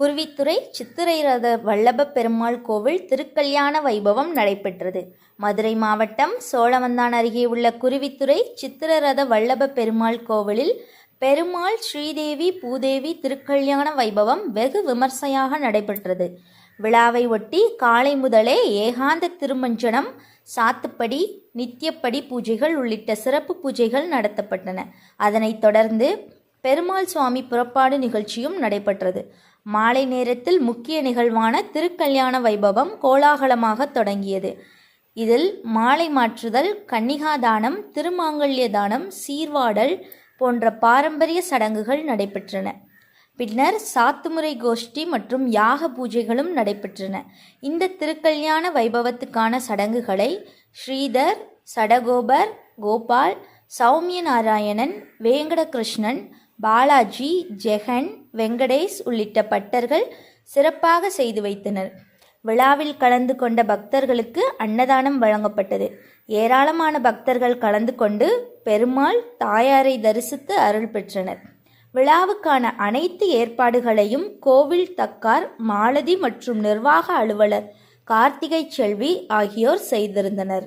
குருவித்துறை சித்திரை ரத வல்லப பெருமாள் கோவில் திருக்கல்யாண வைபவம் நடைபெற்றது. மதுரை மாவட்டம் சோழவந்தான் அருகே உள்ள குருவித்துறை சித்திர ரத வல்லப பெருமாள் கோவிலில் பெருமாள் ஸ்ரீதேவி பூதேவி திருக்கல்யாண வைபவம் வெகு விமர்சையாக நடைபெற்றது. விழாவை ஒட்டி காலை முதலே ஏகாந்த திருமஞ்சனம் சாத்துப்படி நித்தியப்படி பூஜைகள் உள்ளிட்ட சிறப்பு பூஜைகள் நடத்தப்பட்டன. அதனைத் தொடர்ந்து பெருமாள் சுவாமி புறப்பாடு நிகழ்ச்சியும் நடைபெற்றது. மாலை நேரத்தில் முக்கிய நிகழ்வான திருக்கல்யாண வைபவம் கோலாகலமாக தொடங்கியது. இதில் மாலை மாற்றுதல் கன்னிகாதானம் திருமாங்கல்ய தானம் சீர்வாடல் போன்ற பாரம்பரிய சடங்குகள் நடைபெற்றன. பின்னர் சாத்துமுறை கோஷ்டி மற்றும் யாக பூஜைகளும் நடைபெற்றன. இந்த திருக்கல்யாண வைபவத்துக்கான சடங்குகளை ஸ்ரீதர் சடகோபர் கோபால் சௌமிய நாராயணன் வேங்கடகிருஷ்ணன் பாலாஜி ஜெகன் வெங்கடேஷ் உள்ளிட்ட பட்டர்கள் சிறப்பாக செய்து வைத்தனர். விழாவில் கலந்து கொண்ட பக்தர்களுக்கு அன்னதானம் வழங்கப்பட்டது. ஏராளமான பக்தர்கள் கலந்து கொண்டு பெருமாள் தாயாரை தரிசித்து அருள் பெற்றனர். விழாவுக்கான அனைத்து ஏற்பாடுகளையும் கோவில் தக்கார் மாலதி மற்றும் நிர்வாக அலுவலர் கார்த்திகை செல்வி ஆகியோர் செய்திருந்தனர்.